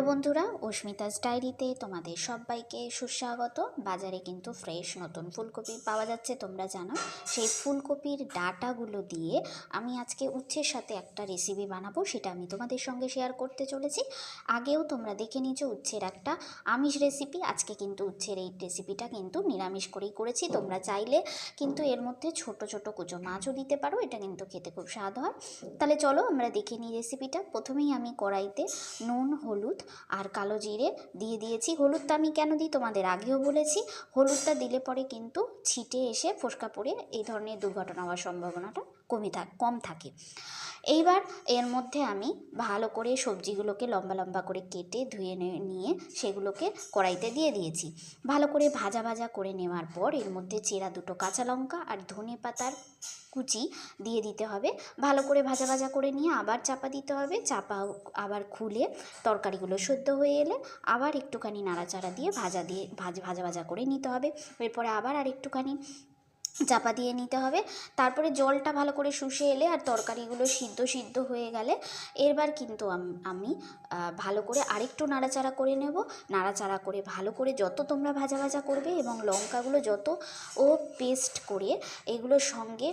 Hello বন্ধুরা, অস্মিতাস ডায়েরিতে তোমাদের সবাইকে সুস্বাগত। বাজারে কিন্তু ফ্রেশ নতুন ফুলকপি পাওয়া যাচ্ছে, তোমরা জানো। সেই ফুলকপির ডাটাগুলো দিয়ে আমি আজকে উচ্ছের সাথে একটা রেসিপি বানাবো, সেটা আমি তোমাদের সঙ্গে শেয়ার করতে চলেছি। আগেও তোমরা দেখে নিয়েছো উচ্ছের একটা আমিষ রেসিপি আজকে কিন্তু উচ্ছের এই রেসিপিটা কিন্তু নিরামিষ করেই করেছি। তোমরা চাইলে কিন্তু এর মধ্যে ছোট ছোট কুচো মাছও দিতে পারো, এটা কিন্তু খেতে খুব স্বাদ হয়। তাহলে চলো আমরা দেখে নিই রেসিপিটা প্রথমেই আমি কড়াইতে নুন, হলুদ আর কালো জিরে দিয়ে দিয়েছি। হলুদটা আমি কেন দিই তোমাদের আগেও বলেছি। হলুদটা দিলে পরে কিন্তু ছিটে এসে ফোসকা পড়ে এই ধরনের দুর্ঘটনা হওয়ার সম্ভাবনাটা কমে থাক কম থাকে। এইবার এর মধ্যে আমি ভালো করে সবজিগুলোকে লম্বা লম্বা করে কেটে ধুয়ে নিয়ে সেগুলোকে কড়াইতে দিয়ে দিয়েছি। ভালো করে ভাজা ভাজা করে নেওয়ার পর এর মধ্যে চেরা দুটো কাঁচা লঙ্কা আর ধনে পাতার কুচি দিয়ে দিতে হবে। ভালো করে ভাজা ভাজা করে নিয়ে আবার চাপা দিতে হবে। চাপা আবার খুলে তরকারিগুলো সেদ্ধ হয়ে এলে আবার একটুখানি নাড়াচাড়া দিয়ে ভাজা দিয়ে ভাজা ভাজা ভাজা করে নিতে হবে। এরপরে আবার আর একটুখানি চাপা দিয়ে নিতে হবে। তারপরে জলটা ভালো করে শুষে এলে আর তরকারিগুলো সিদ্ধ সিদ্ধ হয়ে গেলে এরবার কিন্তু আমি ভালো করে আরেকটু নাড়াচাড়া করে নেব। নাড়াচাড়া করে ভালো করে যত তোমরা ভাজা ভাজা করবে এবং লঙ্কাগুলো যত ও পেস্ট করে এগুলোর সঙ্গে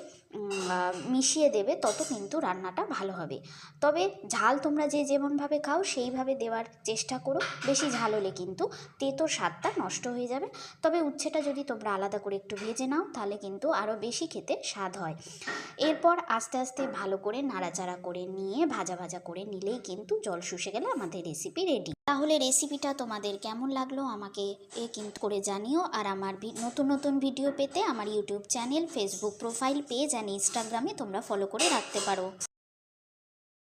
মিশিয়ে দেবে, তত কিন্তু রান্নাটা ভালো হবে। তবে ঝাল তোমরা যে যেমনভাবে খাও সেইভাবে দেওয়ার চেষ্টা করো। বেশি ঝাল হলে কিন্তু তেতো স্বাদটা নষ্ট হয়ে যাবে। তবে উচ্ছেটা যদি তোমরা আলাদা করে একটু ভেজে নাও তাহলে কিন্তু আরও বেশি খেতে স্বাদ হয়। এরপর আস্তে আস্তে ভালো করে নাড়াচাড়া করে নিয়ে ভাজা ভাজা করে নিলেই কিন্তু জল শুষে গেলে আমাদের রেসিপি রেডি তাহলে রেসিপিটা তোমাদের কেমন লাগল আমাকে এ কিন্তু করে জানিও। আর আমার নতুন নতুন ভিডিও পেতে আমার YouTube channel Facebook profile page and ইনস্টাগ্রামে তোমরা ফলো করে রাখতে পারো।